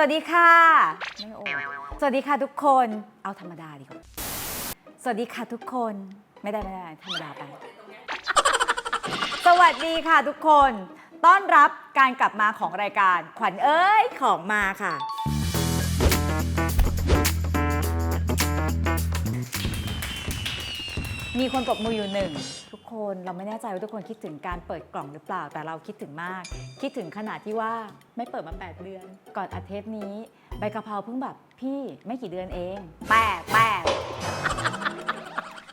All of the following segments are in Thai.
สวัสดีค่ะไม่โอสวัสดีค่ะทุกคน เอาธรรมดาดีกว่า สวัสดีค่ะทุกคน ไม่ได้ไม่ได้ธรรมดาไป สวัสดีค่ะทุกคน ต้อนรับการกลับมาของรายการ ขวัญเอ้ยของมาค่ะ มีคนปรบมืออยู่หนึ่งทุก คนเราไม่แน่ใจว่าทุกคนคิดถึงการเปิดกล่องหรือเปล่า แต่เราคิดถึงมาก คิดถึงขนาดที่ว่าไม่เปิดมา 8 เดือน ก่อนอัดเทปนี้ ใบกะเพราเพิ่งแบบพี่ไม่กี่เดือนเองแปดแปด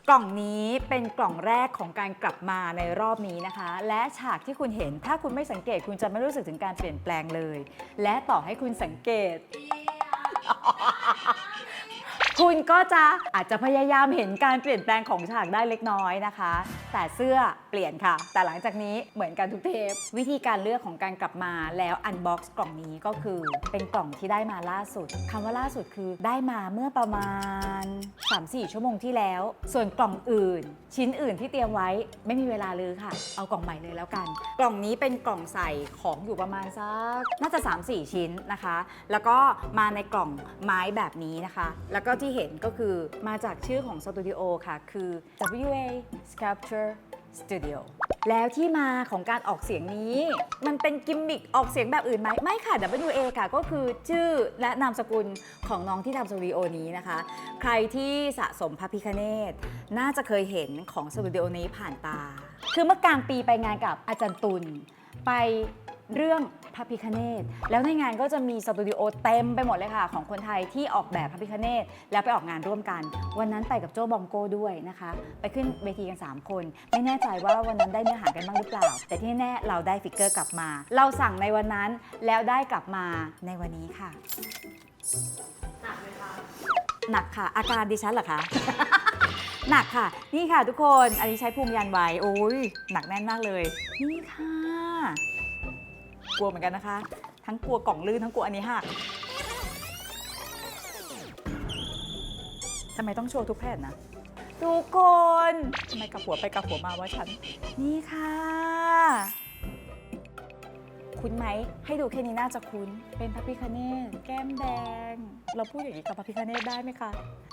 กล่องนี้เป็นกล่องแรกของการกลับมาในรอบนี้นะคะ และฉากที่คุณเห็นถ้าคุณไม่สังเกตคุณจะไม่รู้สึกถึงการเปลี่ยนแปลงเลย และต่อให้คุณสังเกต คุณก็จะอาจจะพยายามเห็นการเปลี่ยนแปลงของฉากได้เล็กน้อยนะคะ แต่เสื้อเปลี่ยนค่ะ แต่หลังจากนี้เหมือนกันทุกเทป วิธีการเลือกของการกลับมาแล้วอันบ็อกซ์กล่องนี้ก็คือเป็นกล่องที่ได้มาล่าสุดคำว่าล่าสุดคือได้มาเมื่อประมาณ 3-4 ชั่วโมงที่แล้ว ส่วนกล่องอื่น ชิ้นอื่นที่เตรียมไว้ไม่มีเวลาลือค่ะ เอากล่องใหม่เลยแล้วกัน กล่องนี้เป็นกล่องใส่ของอยู่ประมาณสักน่าจะ 3-4 ชิ้นนะคะ แล้วก็มาในกล่องไม้แบบนี้นะคะ แล้วก็ที่เห็นก็คือมาจากชื่อของสตูดิโอค่ะ คือ WA Sculpture Studio แล้วที่มาของการออกเสียงนี้ มันเป็นกิมมิคออกเสียงแบบอื่นไหมไม่ค่ะ WA ค่ะ ก็คือชื่อและนามสกุลของน้องที่ทำสตูดิโอนี้นะคะ ใครที่สะสมพระพิคเนตน่าจะเคยเห็นของสตูดิโอนี้ผ่านตา คือเมื่อกลางปีไปงานกับอาจารย์ตุลไป เรื่องพระพิคเนตแล้วในงานก็จะมีสตูดิโอเต็มไปหมดเลยค่ะ ของคนไทยที่ออกแบบพระพิคเนตแล้วไปออกงานร่วมกัน วันนั้นไปกับโจบองโก้ด้วยนะคะ ไปขึ้นเวทีกัน 3 คน ไม่แน่ใจว่าวันนั้นได้เนื้อหากันบ้างหรือเปล่า แต่ที่แน่ๆเราได้ฟิกเกอร์กลับมา เราสั่งในวันนั้นแล้วได้กลับมาในวันนี้ค่ะหนักค่ะ อาการดิฉันเหรอคะหนักค่ะ นี่ค่ะทุกคนอันนี้ใช้ภูมิยันไว้โอ้ยหนักแน่นมากเลย นี่ค่ะ กลัวเหมือนกันนะคะ ทั้งกลัวกล่องลื่นทั้งกลัวอันนี้หักทำไมต้องโชว์ทุกแผ่นนะ ทุกคนทำไมกลับหัวไปกลับหัวมาว่าฉัน นี่ค่ะ คุ้นไหม ให้ดูแค่นี้น่าจะคุ้น เป็นพระพิคเนตแก้มแดง เราพูดอย่างนี้กับพระพิคเนตได้ไหมคะ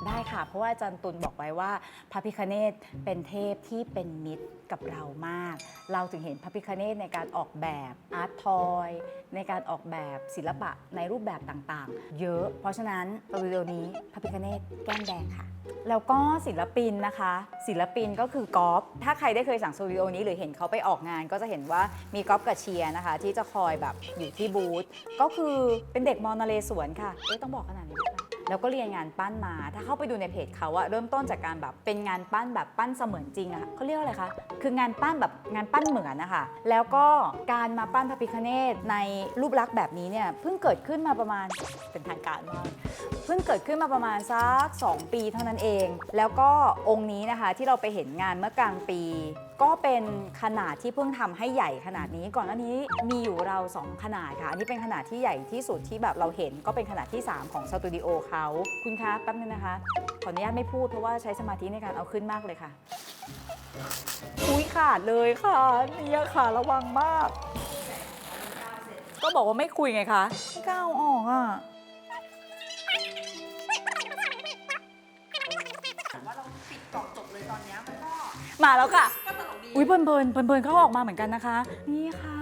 ได้ค่ะ เพราะว่าอาจารย์ตุลบอกไว้ว่า พระพิคเนตเป็นเทพที่เป็นมิตรกับเรามาก เราถึงเห็นพระพิคเนตในการออกแบบอาร์ตทอยในการออกแบบศิลปะในรูปแบบต่างๆ เยอะ เพราะฉะนั้นตัววิดีโอนี้พระพิคเนตแก้มแดงค่ะ แล้วก็ศิลปินนะคะ ศิลปินก็คือกอล์ฟถ้าใครได้เคยสั่งสตูดิโอนี้หรือเห็นเขาไปออกงาน ก็จะเห็นว่ามีกอล์ฟกับเชียร์นะคะ ที่จะคอยแบบอยู่ที่บูธก็คือเป็นเด็กมอนเลสวนค่ะเอ๊ะต้องบอกขนาดนี้ไหมคะแล้วก็เรียนงานปั้นมา ถ้าเข้าไปดูในเพจเขาอะเริ่มต้นจากการแบบเป็นงานปั้นแบบปั้นเสมือนจริงอะเขาเรียกว่าอะไรคะ คืองานปั้นแบบงานปั้นเหมือนนะคะ แล้วก็การมาปั้นพระพิคเนตในรูปลักษณ์แบบนี้เนี่ยเพิ่งเกิดขึ้นมาประมาณเป็นทางการมาก เพิ่งเกิดขึ้นมาประมาณสัก2ปีเท่านั้นเอง แล้วก็องค์นี้นะคะที่เราไปเห็นงานเมื่อกลางปีก็เป็นขนาดที่เพิ่งทำให้ใหญ่ขนาดนี้ ก่อนหน้านี้มีอยู่เรา 2 ขนาดค่ะ อันนี้เป็นขนาดที่ใหญ่ที่สุดที่แบบเราเห็นก็เป็นขนาดที่ 3 ของสตูดิโอเขาคุณคะแป๊บนึงนะคะ ขออนุญาตไม่พูดเพราะว่าใช้สมาธิในการเอาขึ้นมากเลยค่ะอุ้ยขาดเลยค่ะเนี่ยค่ะระวังมาก ก็บอกว่าไม่คุยไงคะไม่กล้าเอาออกอะว่าเราปิดกล่องจบเลยตอนเนี้ยมันก็มาแล้วค่ะก็ตลกดี อุ้ยเพลินเพลินเพลินเพลินเขาออกมาเหมือนกันนะคะ นี่ค่ะ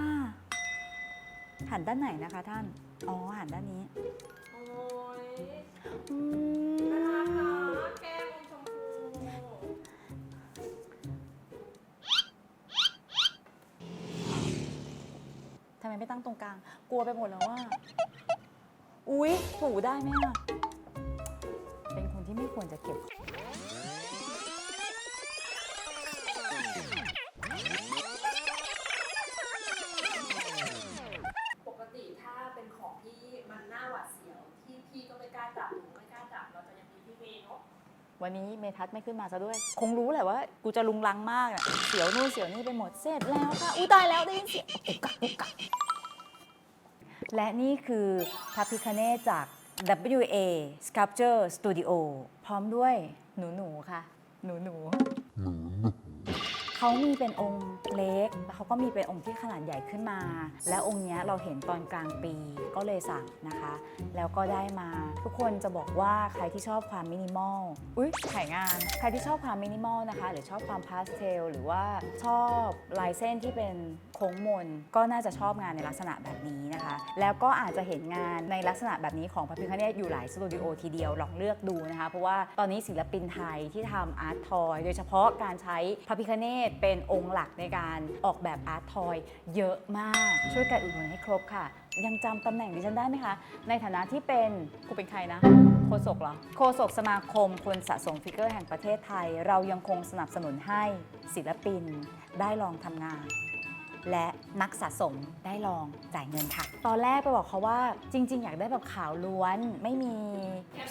หันด้านไหนนะคะท่าน อ๋อ หันด้านนี้โอ้ยอืน่ารักนะแก้มอมชมพูทำไมไม่ตั้งตรงกลาง กลัวไปหมดแล้วว่า อุ๊ยถูได้ไหมอะเป็นคนที่ไม่ควรจะเก็บ วันนี้เมทัศน์ไม่ขึ้นมาซะด้วย คงรู้แหละว่า กูจะลุงลังมากอะเสียวนู่นเสียวนี่ไปหมดเสร็จแล้วค่ะอุ้ยตายแล้วได้ยินเสียงกุกกักกุกกักและนี่คือพระพิคเนตจาก WA Sculpture Studio พร้อมด้วยหนู ๆ ค่ะ หนู ๆ เขามีเป็นองค์เล็กแล้วเขาก็มีเป็นองค์ที่ขนาดใหญ่ขึ้นมา และองค์นี้เราเห็นตอนกลางปีก็เลยสั่งนะคะ แล้วก็ได้มา ทุกคนจะบอกว่าใครที่ชอบความมินิมอลอุ้ยขายงาน ใครที่ชอบความมินิมอลนะคะ หรือชอบความพาสเทลหรือว่าชอบลายเส้นที่เป็นโค้งมนก็น่าจะชอบงานในลักษณะแบบนี้นะคะ แล้วก็อาจจะเห็นงานในลักษณะแบบนี้ของพระพิคเนตอยู่หลายสตูดิโอทีเดียวลองเลือกดูนะคะ เพราะว่าตอนนี้ศิลปินไทยที่ทำอาร์ตทอยโดยเฉพาะการใช้พระพิคเนตเป็นองค์หลักในการออกแบบอาร์ตทอยเยอะมาก ช่วยกันอุดหนุนให้ครบค่ะ ยังจำตำแหน่งดิฉันได้ไหมคะ ในฐานะที่เป็นกูเป็นใครนะ โฆษกเหรอ โฆษกสมาคมคนสะสมฟิกเกอร์แห่งประเทศไทย เรายังคงสนับสนุนให้ศิลปินได้ลองทำงาน และนักสะสมได้ลองจ่ายเงินค่ะ ตอนแรกไปบอกเขาว่าจริง ๆ อยากได้แบบขาวล้วน ไม่มี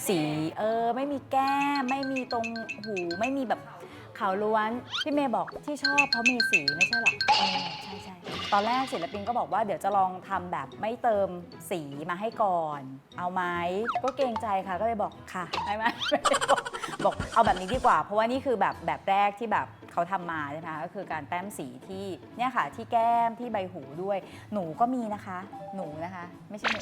สีเออ ไม่มีแก้ม ไม่มีตรงหู ไม่มีแบบ ขาวล้วน พี่เมย์บอกที่ชอบเพราะมีสีไม่ใช่หรอเออใช่ใช่ตอนแรกศิลปินก็บอกว่าเดี๋ยวจะลองทำแบบไม่เติมสีมาให้ก่อน เอาไหมก็เกรงใจค่ะก็เลยบอกค่ะไม่ไม่ไม่ได้บอกบอกเอาแบบนี้ดีกว่า เพราะว่านี่คือแบบแบบแรกที่แบบเขาทำมาใช่ไหมคะก็คือการแต้มสีที่เนี่ยค่ะที่แก้มที่ใบหูด้วย หนูก็มีนะคะ หนูนะคะ ไม่ใช่หนู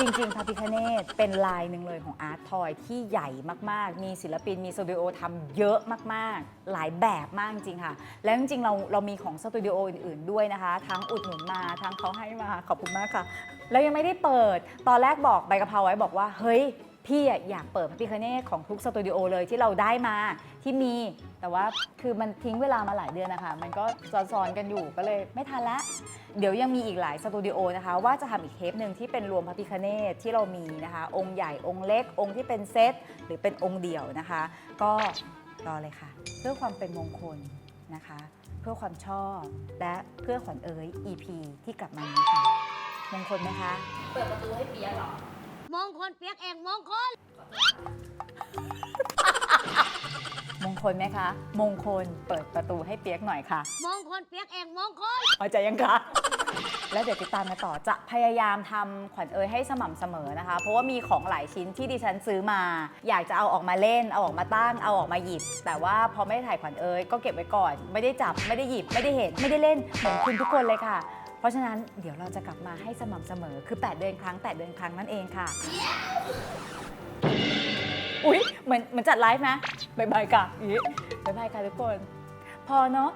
จริงๆพระพิคเนตเป็นลายหนึ่งเลยของอาร์ตทอยที่ใหญ่มากๆ มีศิลปินมีสตูดิโอทำเยอะมากๆ หลายแบบมากจริงๆค่ะ แล้วจริงๆเราเรามีของสตูดิโออื่นๆด้วยนะคะ ทั้งอุดหนุนมาทั้งเขาให้มาขอบคุณมากค่ะ แล้วยังไม่ได้เปิด ตอนแรกบอกใบกะเพราไว้บอกว่าเฮ้ยพี่อะอยากเปิดพระพิคเนตของทุกสตูดิโอเลยที่เราได้มาที่มี แต่ว่าคือมันทิ้งเวลามาหลายเดือนนะคะ มันก็ซ้อนๆกันอยู่ก็เลยไม่ทันละ เดี๋ยวยังมีอีกหลายสตูดิโอนะคะ ว่าจะทำอีกเทปหนึ่งที่เป็นรวมพระพิคเนตที่เรามีนะคะ องค์ใหญ่องค์เล็ก องค์ที่เป็นเซตหรือเป็นองค์เดี่ยวนะคะ ก็รอเลยค่ะ เพื่อความเป็นมงคลนะคะ เพื่อความชอบและเพื่อขวัญเอ๋ย EP ที่กลับมานี้ค่ะมงคลไหมคะ เปิดประตูให้เปียกเหรอมงคลเปียกเองมงคลมง คลไหมคะ มงคลเปิดประตูให้เปียกหน่อยค่ะ มงคลเปียกเองมงคลพอใจยังคะ แล้วเดี๋ยวติดตามกันต่อจะพยายามทำขวัญเอ่ยให้สม่ำเสมอนะคะ เพราะว่ามีของหลายชิ้นที่ดิฉันซื้อมา อยากจะเอาออกมาเล่น เอาออกมาตั้ง เอาออกมาหยิบ แต่ว่าพอไม่ได้ถ่ายขวัญเอ่ยก็เก็บไว้ก่อน ไม่ได้จับ ไม่ได้หยิบ ไม่ได้เห็น ไม่ได้เล่นเหมือนคุณทุกคนเลยค่ะ เพราะฉะนั้นเดี๋ยวเราจะกลับมาให้สม่ำเสมอ คือ 8 เดือนครั้ง 8 เดือนครั้งนั่นเองค่ะ อุ๊ยเหมือนเหมือนจัดไลฟ์นะบายบายค่ะอีบายบายค่ะทุกคน พอเนาะ